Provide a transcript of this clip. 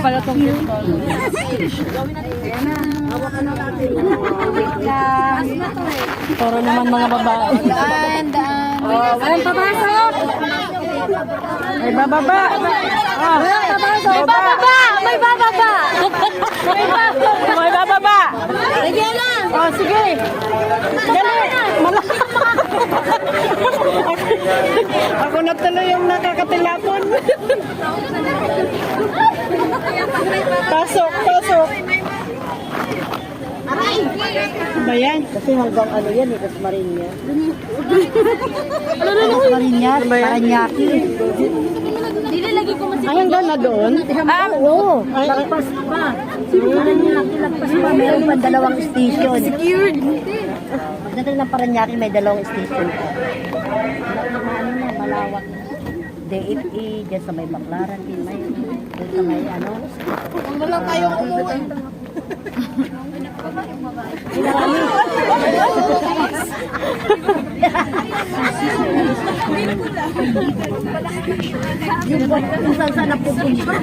Pala tong Puro naman mga babae. Daan, daan. Oh, walang papasok! May bababa! Ah, May bababa! May bababa! may bababa! Lagyan na! Oh, sige! Dali! Mala- Ako na tuloy yung nakakatilapon. pasok, pasok. Ba yan? Kasi hanggang ano yan eh, Dasmariñas. Dasmariñas, Paranaque. Nilalagay ko mas Ay, hanggang na doon? Ah, oo. Lagpas pa. Paranaque, lagpas pa. Meron pa dalawang station. Secured. Pagdating ng Paranaque, may dalawang station. Ano na, malawak na. DFE, dyan sa may Baklaran din may, dyan sa may ano. Wala tayong umuwi. Yung kung saan saan napupunta.